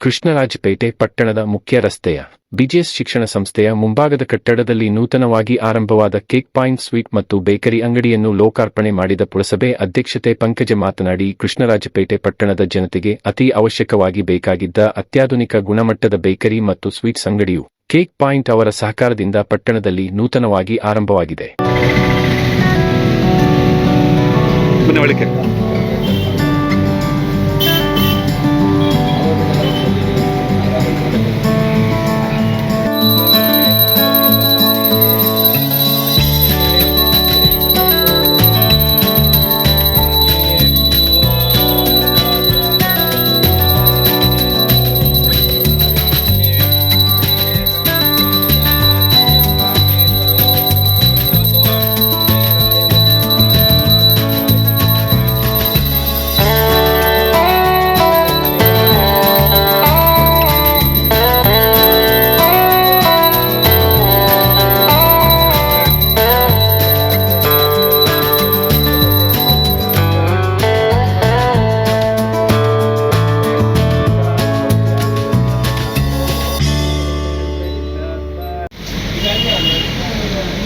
ಕೃಷ್ಣರಾಜಪೇಟೆ ಪಟ್ಟಣದ ಮುಖ್ಯ ರಸ್ತೆಯ ಬಿಜಿಎಸ್ ಶಿಕ್ಷಣ ಸಂಸ್ಥೆಯ ಮುಂಭಾಗದ ಕಟ್ಟಡದಲ್ಲಿ ನೂತನವಾಗಿ ಆರಂಭವಾದ ಕೇಕ್ ಪಾಯಿಂಟ್ ಸ್ವೀಟ್ ಮತ್ತು ಬೇಕರಿ ಅಂಗಡಿಯನ್ನು ಲೋಕಾರ್ಪಣೆ ಮಾಡಿದ ಪುರಸಭೆ ಅಧ್ಯಕ್ಷತೆ ಪಂಕಜ ಮಾತನಾಡಿ, ಕೃಷ್ಣರಾಜಪೇಟೆ ಪಟ್ಟಣದ ಜನತೆಗೆ ಅತಿ ಅವಶ್ಯಕವಾಗಿ ಬೇಕಾಗಿದ್ದ ಅತ್ಯಾಧುನಿಕ ಗುಣಮಟ್ಟದ ಬೇಕರಿ ಮತ್ತು ಸ್ವೀಟ್ಸ್ ಅಂಗಡಿಯು ಕೇಕ್ ಪಾಯಿಂಟ್ ಅವರ ಸಹಕಾರದಿಂದ ಪಟ್ಟಣದಲ್ಲಿ ನೂತನವಾಗಿ ಆರಂಭವಾಗಿದೆ.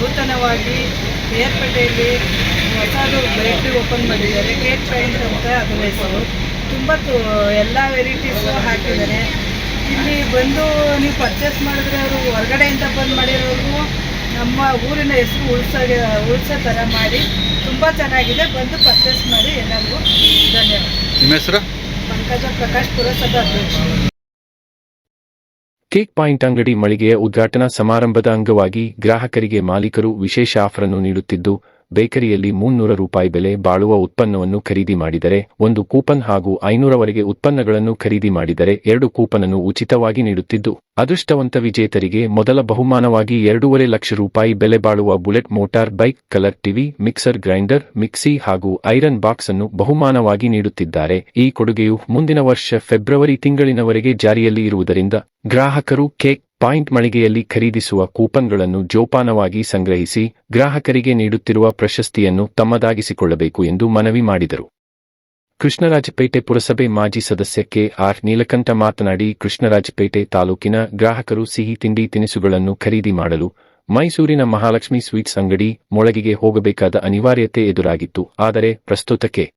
ನೂತನವಾಗಿ ಏರ್ಪೇಟೆಯಲ್ಲಿ ಹೊಸದು ಬೇಕ್ರಿ ಓಪನ್ ಮಾಡಿದ್ದಾರೆ. ಕೇಕ್ ಪೈಂಟ್ ಅಂತ ಅದರ ಹೆಸರು. ತುಂಬ ಎಲ್ಲ ವೆರೈಟೀಸು ಹಾಕಿದ್ದಾರೆ. ಇಲ್ಲಿ ಬಂದು ನೀವು ಪರ್ಚೇಸ್ ಮಾಡಿದ್ರೆ ಅವರು ಹೊರಗಡೆಯಿಂದ ಬಂದು ಮಾಡಿರೋರು ನಮ್ಮ ಊರಿನ ಹೆಸರು ಉಳ್ಸೋ ಉಳಿಸೋ ಥರ ಮಾಡಿ ತುಂಬ ಚೆನ್ನಾಗಿದೆ. ಬಂದು ಪರ್ಚೇಸ್ ಮಾಡಿ ಎಲ್ಲರಿಗೂ ಧನ್ಯವಾದ. ನಿಮ್ಮ ಹೆಸರು? ಪಂಕಜ ಪ್ರಕಾಶ್ ಪುರಸಭಾ ಅಧ್ಯಕ್ಷರು ಕೇಕ್ ಪಾಯಿಂಟ್ ಅಂಗಡಿ ಮಳಿಗೆಯ ಉದ್ಘಾಟನಾ ಸಮಾರಂಭದ ಅಂಗವಾಗಿ ಗ್ರಾಹಕರಿಗೆ ಮಾಲೀಕರು ವಿಶೇಷ ಆಫರ್ ಅನ್ನು ನೀಡುತ್ತಿದ್ದು ಬೇಕರಿಯಲ್ಲಿ ಮುನ್ನೂರ ರೂಪಾಯಿ ಬೆಲೆ ಬಾಳುವ ಉತ್ಪನ್ನವನ್ನು ಖರೀದಿ ಮಾಡಿದರೆ, ಒಂದು ಕೂಪನ್ ಹಾಗೂ ಐನೂರವರೆಗೆ ಉತ್ಪನ್ನಗಳನ್ನು ಖರೀದಿ ಮಾಡಿದರೆ ಎರಡು ಕೂಪನ್ ಅನ್ನು ಉಚಿತವಾಗಿ ನೀಡುತ್ತಿದ್ದು, ಅದೃಷ್ಟವಂತ ವಿಜೇತರಿಗೆ ಮೊದಲ ಬಹುಮಾನವಾಗಿ ಎರಡೂವರೆ ಲಕ್ಷ ರೂಪಾಯಿ ಬೆಲೆ ಬಾಳುವ bullet motor, bike, colour TV, mixer grinder, mixie ಹಾಗೂ ಐರನ್ ಬಾಕ್ಸ್ ಅನ್ನು ಬಹುಮಾನವಾಗಿ ನೀಡುತ್ತಿದ್ದಾರೆ. ಈ ಕೊಡುಗೆಯು ಮುಂದಿನ ವರ್ಷ ಫೆಬ್ರವರಿ ತಿಂಗಳಿನವರೆಗೆ ಜಾರಿಯಲ್ಲಿ ಇರುವುದರಿಂದ, ಗ್ರಾಹಕರು ಕೇಕ್ ಪಾಯಿಂಟ್ ಮಳಿಗೆಯಲ್ಲಿ ಖರೀದಿಸುವ ಕೂಪನ್ಗಳನ್ನು ಜೋಪಾನವಾಗಿ ಸಂಗ್ರಹಿಸಿ ಗ್ರಾಹಕರಿಗೆ ನೀಡುತ್ತಿರುವ ಪ್ರಶಸ್ತಿಯನ್ನು ತಮ್ಮದಾಗಿಸಿಕೊಳ್ಳಬೇಕು ಎಂದು ಮನವಿ ಮಾಡಿದರು. ಕೃಷ್ಣರಾಜಪೇಟೆ ಪುರಸಭೆ ಮಾಜಿ ಸದಸ್ಯ ಕೆ. ಆರ್. ನೀಲಕಂಠ ಮಾತನಾಡಿ, ಕೃಷ್ಣರಾಜಪೇಟೆ ತಾಲೂಕಿನ ಗ್ರಾಹಕರು ಸಿಹಿ ತಿಂಡಿ ತಿನಿಸುಗಳನ್ನು ಖರೀದಿ ಮಾಡಲು ಮೈಸೂರಿನ ಮಹಾಲಕ್ಷ್ಮಿ ಸ್ವೀಟ್ಸ್ ಅಂಗಡಿ ಮೊಳಗಿಗೆ ಹೋಗಬೇಕಾದ ಅನಿವಾರ್ಯತೆ ಎದುರಾಗಿತ್ತು. ಆದರೆ ಪ್ರಸ್ತುತಕ್ಕೆ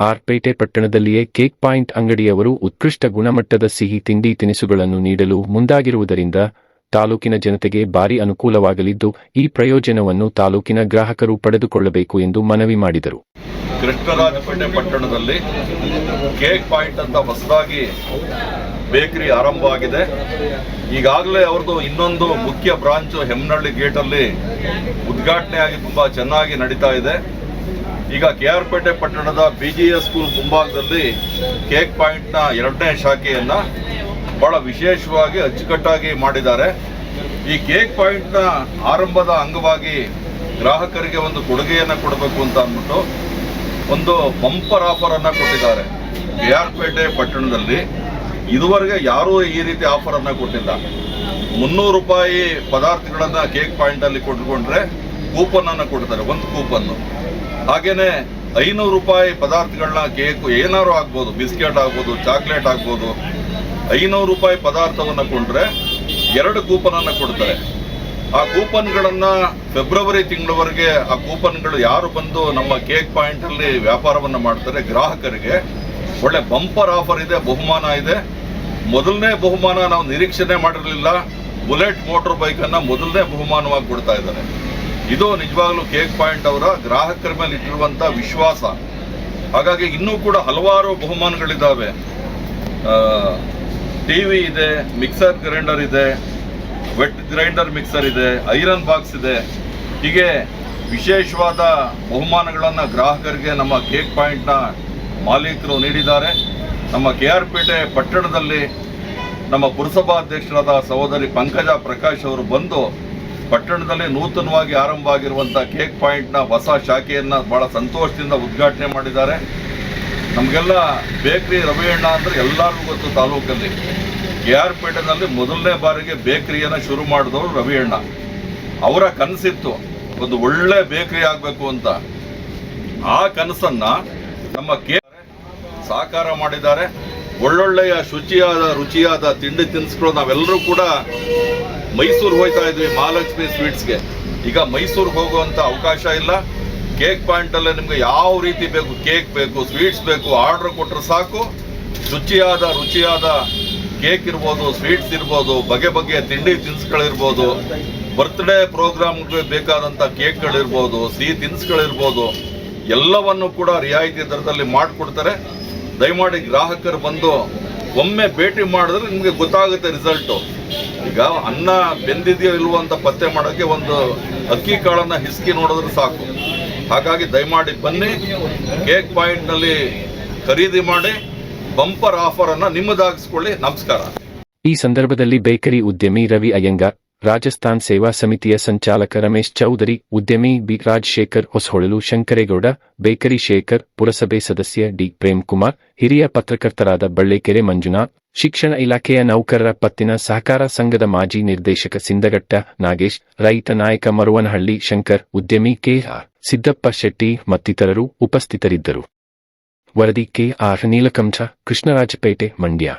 ಆರ್ಪೇಟೆ ಪಟ್ಟಣದಲ್ಲಿಯೇ ಕೇಕ್ ಪಾಯಿಂಟ್ ಅಂಗಡಿಯವರು ಉತ್ಕೃಷ್ಟ ಗುಣಮಟ್ಟದ ಸಿಹಿ ತಿಂಡಿ ತಿನಿಸುಗಳನ್ನು ನೀಡಲು ಮುಂದಾಗಿರುವುದರಿಂದ ತಾಲೂಕಿನ ಜನತೆಗೆ ಭಾರಿ ಅನುಕೂಲವಾಗಲಿದ್ದು, ಈ ಪ್ರಯೋಜನವನ್ನು ತಾಲೂಕಿನ ಗ್ರಾಹಕರು ಪಡೆದುಕೊಳ್ಳಬೇಕು ಎಂದು ಮನವಿ ಮಾಡಿದರು. ಕೃಷ್ಣರಾಜಪೇಟೆ ಪಟ್ಟಣದಲ್ಲಿ ಕೇಕ್ ಪಾಯಿಂಟ್ ಅಂತ ಹೊಸದಾಗಿ ಬೇಕರಿ ಆರಂಭ ಆಗಿದೆ. ಈಗಾಗಲೇ ಅವ್ರದ್ದು ಇನ್ನೊಂದು ಮುಖ್ಯ ಬ್ರಾಂಚ್ ಹೆಮ್ಮನಹಳ್ಳಿ ಗೇಟಲ್ಲಿ ಉದ್ಘಾಟನೆ ಆಗಿ ತುಂಬಾ ಚೆನ್ನಾಗಿ ನಡೀತಾ ಇದೆ. ಈಗ ಕೆ ಆರ್ ಪೇಟೆ ಪಟ್ಟಣದ ಬಿ ಜಿ ಎಸ್ ಸ್ಕೂಲ್ ಮುಂಭಾಗದಲ್ಲಿ ಕೇಕ್ ಪಾಯಿಂಟ್ನ ಎರಡನೇ ಶಾಖೆಯನ್ನ ಬಹಳ ವಿಶೇಷವಾಗಿ ಅಚ್ಚುಕಟ್ಟಾಗಿ ಮಾಡಿದ್ದಾರೆ. ಈ ಕೇಕ್ ಪಾಯಿಂಟ್ನ ಆರಂಭದ ಅಂಗವಾಗಿ ಗ್ರಾಹಕರಿಗೆ ಒಂದು ಕೊಡುಗೆಯನ್ನು ಕೊಡಬೇಕು ಅಂತ ಅಂದ್ಬಿಟ್ಟು ಒಂದು ಬಂಪರ್ ಆಫರ್ ಅನ್ನ ಕೊಟ್ಟಿದ್ದಾರೆ ಕೆ ಆರ್ ಪೇಟೆ ಪಟ್ಟಣದಲ್ಲಿ. ಇದುವರೆಗೆ ಯಾರೂ ಈ ರೀತಿ ಆಫರ್ ಅನ್ನ ಕೊಟ್ಟಿಲ್ಲ. ಮುನ್ನೂರು ರೂಪಾಯಿ ಪದಾರ್ಥಗಳನ್ನ ಕೇಕ್ ಪಾಯಿಂಟ್ ಅಲ್ಲಿ ಕೊಟ್ಕೊಂಡ್ರೆ ಕೂಪನ್ ಅನ್ನ ಕೊಡ್ತಾರೆ, ಒಂದು ಕೂಪನ್ ಹಾಗೇನೆ ಐನೂರು ರೂಪಾಯಿ ಪದಾರ್ಥಗಳನ್ನ ಕೇಕ್ ಏನಾರು ಆಗ್ಬೋದು, ಬಿಸ್ಕೆಟ್ ಆಗ್ಬೋದು, ಚಾಕ್ಲೇಟ್ ಆಗ್ಬೋದು, ಐನೂರು ರೂಪಾಯಿ ಪದಾರ್ಥವನ್ನ ಕೊಂಡ್ರೆ ಎರಡು ಕೂಪನ್ ಅನ್ನ ಕೊಡ್ತಾರೆ. ಆ ಕೂಪನ್ಗಳನ್ನ ಫೆಬ್ರವರಿ ತಿಂಗಳವರೆಗೆ ಆ ಕೂಪನ್ಗಳು ಯಾರು ಬಂದು ನಮ್ಮ ಕೇಕ್ ಪಾಯಿಂಟ್ ಅಲ್ಲಿ ವ್ಯಾಪಾರವನ್ನ ಮಾಡ್ತಾರೆ, ಗ್ರಾಹಕರಿಗೆ ಒಳ್ಳೆ ಬಂಪರ್ ಆಫರ್ ಇದೆ, ಬಹುಮಾನ ಇದೆ. ಮೊದಲನೇ ಬಹುಮಾನ ನಾವು ನಿರೀಕ್ಷಣೆ ಮಾಡಿರಲಿಲ್ಲ. ಬುಲೆಟ್ ಮೋಟರ್ ಬೈಕ್ ಅನ್ನ ಮೊದಲನೇ ಬಹುಮಾನವಾಗಿ ಕೊಡ್ತಾ ಇದ್ದಾರೆ. ಇದು ನಿಜವಾಗ್ಲೂ ಕೇಕ್ ಪಾಯಿಂಟ್ ಅವರ ಗ್ರಾಹಕರ ಮೇಲೆ ಇಟ್ಟಿರುವಂಥ ವಿಶ್ವಾಸ. ಹಾಗಾಗಿ ಇನ್ನೂ ಕೂಡ ಹಲವಾರು ಬಹುಮಾನಗಳಿದ್ದಾವೆ. ಟಿವಿ ಇದೆ ಮಿಕ್ಸರ್ ಗ್ರೈಂಡರ್ ಇದೆ ವೆಟ್ ಗ್ರೈಂಡರ್ ಮಿಕ್ಸರ್ ಇದೆ ಐರನ್ ಬಾಕ್ಸ್ ಇದೆ. ಹೀಗೆ ವಿಶೇಷವಾದ ಬಹುಮಾನಗಳನ್ನು ಗ್ರಾಹಕರಿಗೆ ನಮ್ಮ ಕೇಕ್ ಪಾಯಿಂಟ್ನ ಮಾಲೀಕರು ನೀಡಿದ್ದಾರೆ. ನಮ್ಮ ಕೆ ಆರ್ ಪೇಟೆ ಪಟ್ಟಣದಲ್ಲಿ ನಮ್ಮ ಪುರಸಭಾಧ್ಯಕ್ಷರಾದ ಸಹೋದರಿ ಪಂಕಜ ಪ್ರಕಾಶ್ ಅವರು ಬಂದು ಪಟ್ಟಣದಲ್ಲಿ ನೂತನವಾಗಿ ಆರಂಭ ಆಗಿರುವಂಥ ಕೇಕ್ ಪಾಯಿಂಟ್ನ ಹೊಸ ಶಾಖೆಯನ್ನು ಬಹಳ ಸಂತೋಷದಿಂದ ಉದ್ಘಾಟನೆ ಮಾಡಿದ್ದಾರೆ. ನಮಗೆಲ್ಲ ಬೇಕರಿ ರವಿಯಣ್ಣ ಅಂದರೆ ಎಲ್ಲರಿಗೂ ಗೊತ್ತು ತಾಲೂಕಲ್ಲಿ. ಕೆ ಆರ್ ಪೇಟೆನಲ್ಲಿ ಮೊದಲನೇ ಬಾರಿಗೆ ಬೇಕರಿಯನ್ನು ಶುರು ಮಾಡಿದವರು ರವಿಯಣ್ಣ ಅವರ ಕನಸಿತ್ತು, ಒಂದು ಒಳ್ಳೆ ಬೇಕರಿ ಆಗಬೇಕು ಅಂತ. ಆ ಕನಸನ್ನ ನಮ್ಮ ಕೇ ಸಾಕಾರ ಮಾಡಿದ್ದಾರೆ. ಒಳ್ಳೊಳ್ಳೆಯ, ಶುಚಿಯಾದ, ರುಚಿಯಾದ ತಿಂಡಿ ತಿನಿಸುಗಳು ನಾವೆಲ್ಲರೂ ಕೂಡ ಮೈಸೂರು ಹೋಗ್ತಾ ಇದ್ವಿ, ಮಹಾಲಕ್ಷ್ಮಿ ಸ್ವೀಟ್ಸ್ಗೆ. ಈಗ ಮೈಸೂರಿಗೆ ಹೋಗುವಂಥ ಅವಕಾಶ ಇಲ್ಲ. ಕೇಕ್ ಪಾಯಿಂಟಲ್ಲೇ ನಿಮಗೆ ಯಾವ ರೀತಿ ಬೇಕು, ಕೇಕ್ ಬೇಕು, ಸ್ವೀಟ್ಸ್ ಬೇಕು, ಆರ್ಡರ್ ಕೊಟ್ಟರೆ ಸಾಕು. ಶುಚಿಯಾದ, ರುಚಿಯಾದ ಕೇಕ್ ಇರ್ಬೋದು, ಸ್ವೀಟ್ಸ್ ಇರ್ಬೋದು, ಬಗೆ ಬಗೆಯ ತಿಂಡಿ ತಿನಿಸುಗಳಿರ್ಬೋದು, ಬರ್ತ್ಡೇ ಪ್ರೋಗ್ರಾಮ್ಗೆ ಬೇಕಾದಂಥ ಕೇಕ್ಗಳಿರ್ಬೋದು, ಸಿಹಿ ತಿನಿಸುಗಳಿರ್ಬೋದು, ಎಲ್ಲವನ್ನು ಕೂಡ ರಿಯಾಯಿತಿ ದರದಲ್ಲಿ ಮಾಡಿಕೊಡ್ತಾರೆ. ದಯಮಾಡಿ ಗ್ರಾಹಕರು ಬಂದು ಒಮ್ಮೆ ಭೇಟಿ ಮಾಡಿದ್ರೆ ನಿಮಗೆ ಗೊತ್ತಾಗುತ್ತೆ ರಿಸಲ್ಟು ಈಗ ಅನ್ನ ಬೆಂದಿದೆಯೋ ಇಲ್ವೋ ಅಂತ ಪತ್ತೆ ಮಾಡೋಕ್ಕೆ ಒಂದು ಅಕ್ಕಿ ಕಾಳನ್ನು ಹಿಸ್ಕಿ ನೋಡಿದ್ರೆ ಸಾಕು. ಹಾಗಾಗಿ ದಯಮಾಡಿ ಬನ್ನಿ ಕೇಕ್ ಪಾಯಿಂಟ್ನಲ್ಲಿ ಖರೀದಿ ಮಾಡಿ ಬಂಪರ್ ಆಫರನ್ನು ನಿಮ್ಮದಾಗಿಸ್ಕೊಳ್ಳಿ. ನಮಸ್ಕಾರ. ಈ ಸಂದರ್ಭದಲ್ಲಿ ಬೇಕರಿ ಉದ್ಯಮಿ ರವಿ ಅಯ್ಯಂಗಾರ್ ರಾಜಸ್ಥಾನ್ ಸೇವಾ ಸಮಿತಿಯ ಸಂಚಾಲಕ ರಮೇಶ್ ಚೌಧರಿ, ಉದ್ಯಮಿ ಬಿ ರಾಜಶೇಖರ್ ಹೊಸಹೊಳಲು ಶಂಕರೇಗೌಡ, ಬೇಕರಿ ಶೇಖರ್, ಪುರಸಭೆ ಸದಸ್ಯ ಡಿ ಪ್ರೇಮ್ ಕುಮಾರ್ ಹಿರಿಯ ಪತ್ರಕರ್ತರಾದ ಬಳ್ಳೇಕೆರೆ ಮಂಜುನಾಥ್, ಶಿಕ್ಷಣ ಇಲಾಖೆಯ ನೌಕರರ ಪತ್ತಿನ ಸಹಕಾರ ಸಂಘದ ಮಾಜಿ ನಿರ್ದೇಶಕ ಸಿಂದಗಟ್ಟ ನಾಗೇಶ್, ರೈತ ನಾಯಕ ಮರುವನಹಳ್ಳಿ ಶಂಕರ್, ಉದ್ಯಮಿ ಕೆಆರ್ ಸಿದ್ದಪ್ಪ ಶೆಟ್ಟಿ ಮತ್ತಿತರರು ಉಪಸ್ಥಿತರಿದ್ದರು. ವರದಿ ಕೆಆರ್ ನೀಲಕಂಠ, ಕೃಷ್ಣರಾಜಪೇಟೆ, ಮಂಡ್ಯ.